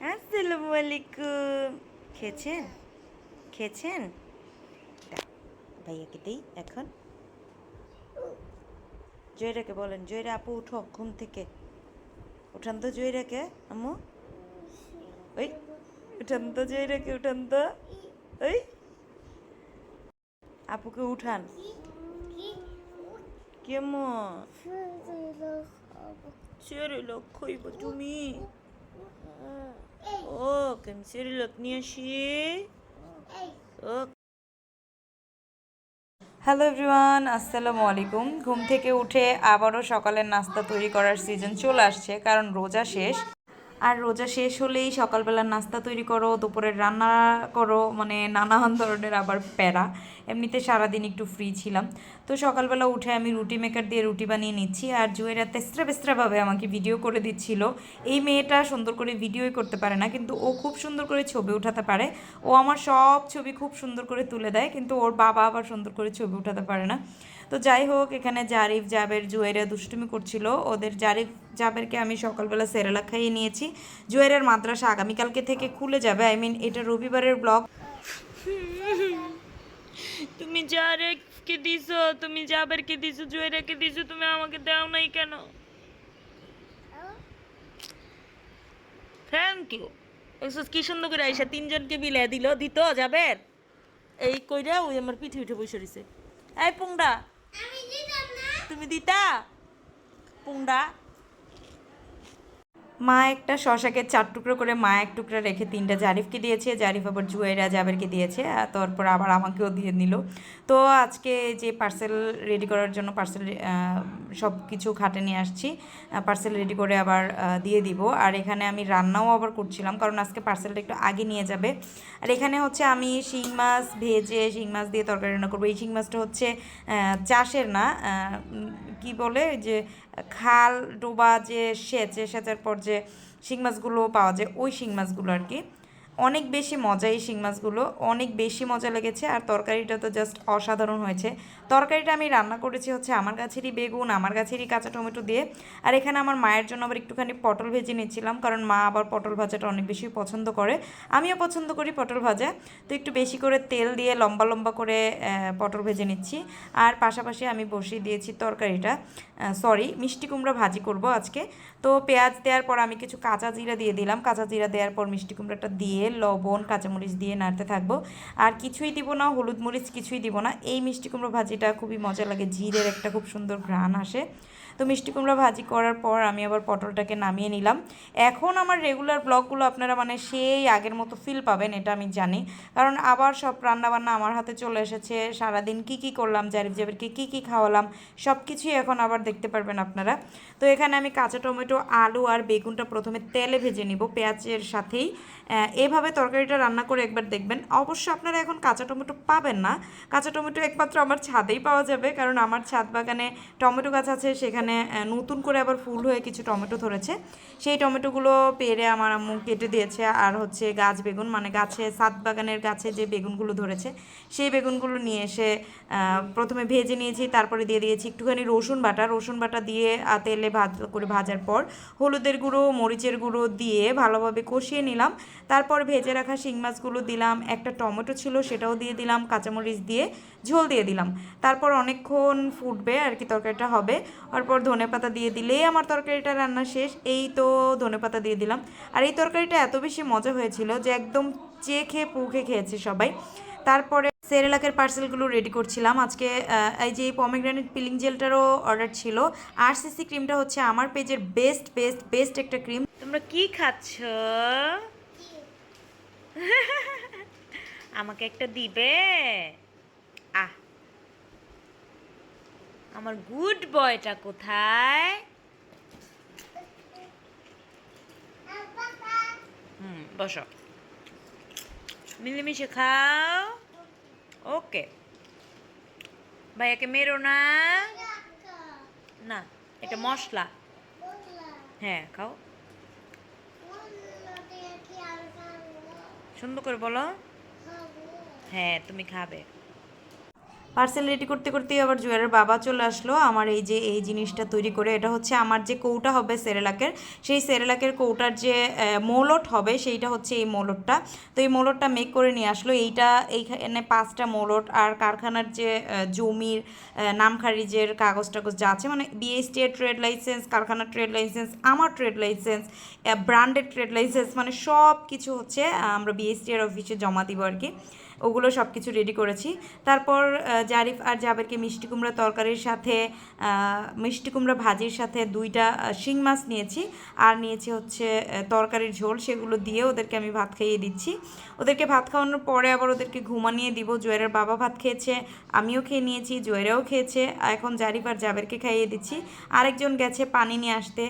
আসসালামু আলাইকুম খেয়েছেন খেয়েছেন ভাইয়াকে দিই এখন? জয়রাকে বলেন জয়রা আপু উঠো ঘুম থেকে উঠান তো জয়রাকে আম্মু ওই উঠান তো জয়রাকে উঠান তো ওই আপুকে উঠান কেমন সেরিলক খইব তুমি ও সেরিলক নিয়ে আসি হ্যালো এভরিওয়ান আসসালামু আলাইকুম ঘুম থেকে উঠে আবারও সকালের নাস্তা তৈরি করার সিজন চলে আসছে, কারণ রোজা শেষ। আর রোজা শেষ হলেই সকালবেলার নাস্তা তৈরি করো, দুপুরের রান্না করো মানে নানান ধরনের আবার প্যারা। এমনিতে সারাদিন একটু ফ্রি ছিলাম। তো সকালবেলা উঠে আমি রুটি মেকার দিয়ে রুটি বানিয়ে নিচ্ছি আর জুয়েরা তেস্ত্রা বেস্ত্রাভাবে আমাকে ভিডিও করে দিচ্ছিল। এই মেয়েটা সুন্দর করে ভিডিওই করতে পারে না, কিন্তু ও খুব সুন্দর করে ছবি উঠাতে পারে। ও আমার সব ছবি খুব সুন্দর করে তুলে দেয়, কিন্তু ওর বাবা আবার সুন্দর করে ছবি উঠাতে পারে না। তো যাই হোক, এখানে জারিফ জাবের জুয়েরা দুষ্টুমি করছিল। ওদের জারিফ জাবেরকে আমি সকালবেলা সেরেলা খাইয়ে নিয়েছি। জুয়েরের মাদ্রাসা আগামীকালকে থেকে খুলে যাবে। আই মিন এটা রবিবারের ব্লগ তুমি জারেফকে দিছো, তুমি জাবেরকে দিছো, জুয়েরাকে দিছো, তুমি আমাকে দাও নাই কেন? থ্যাংক ইউ এসব কি সুন্দর করে আইসা তিনজনকে বিলে দিল। দিত যাবের এই কইরা ওই আমার পিঠে উঠে বসে রইছে। এই পুংডা তুমি দিতা? পুংডা? মা একটা শশাকে চার টুকরো করে, মা এক টুকরো রেখে তিনটা জারিফকে দিয়েছে। জারিফ আবার জুয়েরা জাবেরকে দিয়েছে তারপর আবার আমাকেও দিয়ে নিল তো আজকে যে পার্সেল রেডি করার জন্য পার্সেল সব কিছু খাটে নিয়ে আসছি। পার্সেল রেডি করে আবার দিয়ে দিব। আর এখানে আমি রান্নাও আবার করছিলাম, কারণ আজকে পার্সেলটা একটু আগে নিয়ে যাবে। আর এখানে হচ্ছে আমি শিং মাছ ভেজে শিং মাছ দিয়ে তরকারি রান্না করব। এই শিং মাছটা হচ্ছে চাষের না কি বলে যে খাল ডোবা যে সেচে সেচের পর যে শিং মাছগুলো পাওয়া যায়, ওই শিং মাছগুলো আর কি। অনেক বেশি মজা এই শিং মাছগুলো, অনেক বেশি মজা লেগেছে। আর তরকারিটা তো জাস্ট অসাধারণ হয়েছে। তরকারিটা আমি রান্না করেছি হচ্ছে আমার গাছেরই বেগুন, আমার গাছেরই কাঁচা টমেটো দিয়ে। আর এখানে আমার মায়ের জন্য আবার একটুখানি পটল ভেজে নিচ্ছিলাম, কারণ মা আবার পটল ভাজাটা অনেক বেশি পছন্দ করে। আমিও পছন্দ করি পটল ভাজা। তো একটু বেশি করে তেল দিয়ে লম্বা লম্বা করে পটল ভেজে নিচ্ছি। আর পাশাপাশি আমি বসিয়ে দিয়েছি তরকারিটা। সরি মিষ্টি কুমড়া ভাজি করব আজকে। তো পেঁয়াজ দেওয়ার পর আমি কিছু কাঁচা জিরা দিয়ে দিলাম। কাঁচা জিরা দেওয়ার পর মিষ্টি কুমড়াটা দিয়ে লবণ, কাঁচামরিচ দিয়ে নাড়তে থাকব। আর কিছুই দিব না, হলুদ মরিচ কিছুই দিব না। এই মিষ্টি কুমড়ো ভাজিটা খুবই মজা লাগে, জিরের একটা খুব সুন্দর ঘ্রাণ আসে। তো মিষ্টি কুমড়া ভাজি করার পর আমি আবার পটলটাকে নামিয়ে নিলাম। এখন আমার রেগুলার ব্লগগুলো আপনারা মানে সেই আগের মতো ফিল পাবেন, এটা আমি জানি। কারণ আবার সব রান্নাবান্না আমার হাতে চলে এসেছে। সারাদিন কি কি করলাম, জারিফ জাবিরকে কি কি খাওয়ালাম সব কিছুই এখন আবার দেখতে পারবেন আপনারা। তো এখানে আমি কাঁচা টমেটো, আলু আর বেগুনটা প্রথমে তেলে ভেজে নিব পেঁয়াজের সাথেই। এভাবে তরকারিটা রান্না করে একবার দেখবেন। অবশ্য আপনারা এখন কাঁচা টমেটো পাবেন না। কাঁচা টমেটো একমাত্র আমার ছাদেই পাওয়া যাবে। কারণ আমার ছাদ বাগানে টমেটো গাছ আছে, সেখানে আহ, নতুন করে আবার ফুল হয়ে কিছু টমেটো ধরেছে। সেই টমেটোগুলো পেরে আমার আম্মু কেটে দিয়েছে। আর হচ্ছে গাছ বেগুন মানে গাছে সাত বাগানের গাছে যে বেগুনগুলো ধরেছে সেই বেগুনগুলো নিয়ে এসে প্রথমে ভেজে নিয়েছি তারপরে দিয়ে দিয়েছি একটুখানি রসুন বাটা। রসুন বাটা দিয়ে তেলে ভাজ করে ভাজার পর হলুদের গুঁড়ো মরিচের গুঁড়ো দিয়ে ভালোভাবে কষিয়ে নিলাম। তারপর ভেজে রাখা শিং মাছগুলো দিলাম। একটা টমেটো ছিল সেটাও দিয়ে দিলাম। কাঁচামরিচ দিয়ে ঝোল দিয়ে দিলাম। তারপর অনেকক্ষণ ফুটবে আর কি তরকারিটা হবে। তারপর ধনে পাতা দিয়ে দিলেই আমার তরকারিটা রান্না শেষ। এই তো ধনে পাতা দিয়ে দিলাম। আর এই তরকারিটা এত বেশি মজা হয়েছিল যে একদম চেয়ে খেয়ে পুখে খেয়েছে সবাই। তারপরে সেরেলাকের পার্সেলগুলো রেডি করছিলাম। আজকে আহ, এই যে পমিগ্রানেট পিলিং জেলটারও অর্ডার ছিল। আর সিসি ক্রিমটা হচ্ছে আমার পেজের বেস্ট বেস্ট বেস্ট একটা ক্রিম তোমরা কি খাচ্ছ? আমাকে একটা দিবে। আমার গুড বয়টা কোথায়? হুম, বসো। মিলেমিশে খাও। ওকে। ভাইয়াকে মেরো না। না, এটা মশলা। হ্যাঁ খাও। সুন্দর করে বলো। হ্যাঁ তুমি খাবে। পার্সেল রেডি করতে করতেই আবার জুয়েলের বাবা চলে আসলো। আমার এই যে, এই জিনিসটা তৈরি করে, এটা হচ্ছে আমার যে কৌটা হবে সেরেলাকের, সেই সেরেলাকের কৌটার যে মৌলট হবে, সেইটা হচ্ছে এই মৌলটটা। তো এই মৌলটটা মেক করে নিয়ে আসলো। এইটা, এইখানে পাঁচটা মৌলট আর কারখানার যে জমির নাম খারিজের কাগজ টাগজ যা আছে মানে বিএসটি ট্রেড লাইসেন্স কারখানার ট্রেড লাইসেন্স আমার trade licence branded trade licence মানে সব কিছু হচ্ছে আমরা বিএসটি এর অফিসে জমা দিব আর কি। ওগুলো সব কিছু রেডি করেছি। তারপর জারিফ আর জাবেরকে মিষ্টি কুমড়া তরকারির সাথে মিষ্টি কুমড়া ভাজির সাথে দুইটা শিং মাছ নিয়েছি। আর নিয়েছি হচ্ছে তরকারির ঝোল। সেগুলো দিয়ে ওদেরকে আমি ভাত খাইয়ে দিচ্ছি। ওদেরকে ভাত খাওয়ানোর পরে আবার ওদেরকে ঘুমানিয়ে দিব। জুয়েরের বাবা ভাত খেয়েছে, আমিও খেয়ে নিয়েছি, জুয়েরাও খেয়েছে। এখন জারিফ আর জাবেরকে খাইয়ে দিচ্ছি। আরেকজন গেছে পানি নিয়ে আসতে।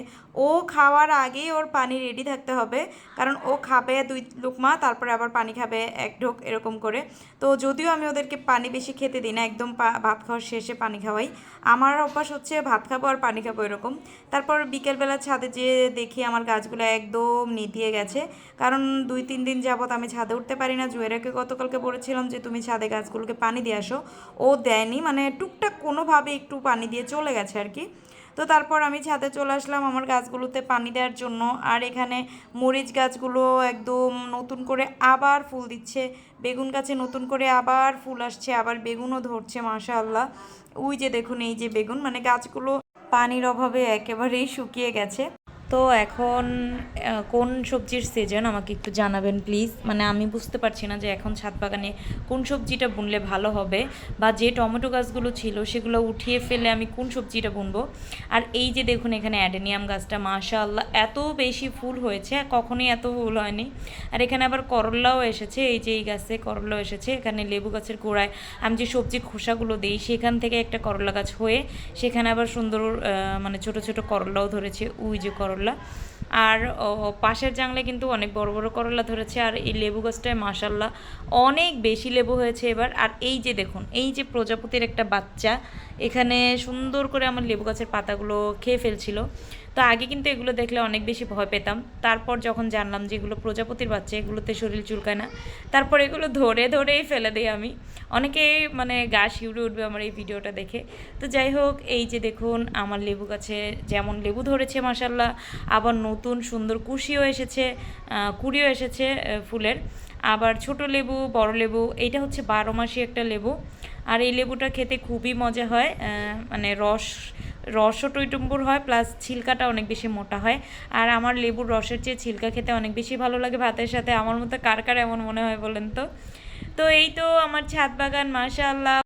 ও খাওয়ার আগেই ওর পানি রেডি থাকতে হবে। কারণ ও খাবে দুই লুকমা তারপরে আবার পানি খাবে এক ঢোক, এরকম করে। তো যদিও আমি ওদেরকে পানি বেশি খেতে দিই না, একদম ভাত খাওয়ার শেষে পানি খাওয়াই। আমার অভ্যাস হচ্ছে ভাত খাব আর পানি খাব এরকম। তারপর বিকেলবেলা ছাদে যেয়ে দেখি আমার গাছগুলো একদম নিতিয়ে গেছে। কারণ দুই, তিন দিন যাবৎ আমি ছাদে উঠতে পারি না। জুয়েরাকে গতকালকে বলেছিলাম যে, তুমি ছাদে গাছগুলোকে পানি দিয়ে আসো। ও দেয়নি মানে টুকটাক কোনোভাবে একটু পানি দিয়ে চলে গেছে আর কি। তো তারপর আমি ছাদে চলে আসলাম আমার গাছগুলোতে পানি দেওয়ার জন্য। আর এখানে মরিচ গাছগুলো একদম নতুন করে আবার ফুল দিচ্ছে। বেগুন গাছে নতুন করে আবার ফুল আসছে, আবার বেগুনও ধরছে, মাশাআল্লাহ। ওই যে দেখুন, এই যে বেগুন মানে গাছগুলো পানির অভাবে একেবারেই শুকিয়ে গেছে। তো এখন কোন সবজির সিজন আমাকে একটু জানাবেন প্লিজ মানে আমি বুঝতে পারছি না যে এখন ছাদ বাগানে কোন সবজিটা বুনলে ভালো হবে বা যে টমেটো গাছগুলো ছিল সেগুলো উঠিয়ে ফেলে আমি কোন সবজিটা বুনবো? আর এই যে দেখুন এখানে অ্যাডেনিয়াম গাছটা, মাশাআল্লাহ, এত বেশি ফুল হয়েছে কখনোই এত ফুল হয়নি। আর এখানে আবার করল্লাও এসেছে, এই যে এই গাছে করল্লাও এসেছে, এখানে লেবু গাছের গোড়ায় আমি যে সবজি খোসাগুলো দিই, সেখান থেকে একটা করলা গাছ হয়ে সেখানে আবার সুন্দর মানে ছোট ছোট করলাও ধরেছে উই যে করলা ഉള്ള আর পাশের জাংলে কিন্তু অনেক বড় বড় করলা ধরেছে আর এই লেবু গাছটায় মাসাল্লাহ অনেক বেশি লেবু হয়েছে এবার। আর এই যে দেখুন, এই যে প্রজাপতির একটা বাচ্চা, এখানে সুন্দর করে আমার লেবু গাছের পাতাগুলো খেয়ে ফেলছিল। তো আগে কিন্তু এগুলো দেখলে অনেক বেশি ভয় পেতাম। তারপর যখন জানলাম যে এগুলো প্রজাপতির বাচ্চা, এগুলোতে শরীর চুলকায় না, তারপর এগুলো ধরে ধরেই ফেলে দিই আমি। অনেকে মানে গা শিউরে উঠবে আমার এই ভিডিওটা দেখে। তো যাই হোক, এই যে দেখুন, আমার লেবু গাছে যেমন লেবু ধরেছে মাসাল্লাহ আবার নতুন সুন্দর কুশিও এসেছে কুড়িও এসেছে ফুলের। আবার ছোট লেবু, বড় লেবু, এইটা হচ্ছে বারো মাসি একটা লেবু। আর এই লেবুটা খেতে খুবই মজা হয় মানে রস, রসও টইটুম্বুর হয়, প্লাস ছিলকাটা অনেক বেশি মোটা হয়। আর আমার লেবুর রসের চেয়ে ছিলকা খেতে অনেক বেশি ভালো লাগে ভাতের সাথে। আমার মতো কার কার এমন মনে হয় বলেন তো? তো এই তো আমার ছাদ বাগান, মাশাআল্লাহ।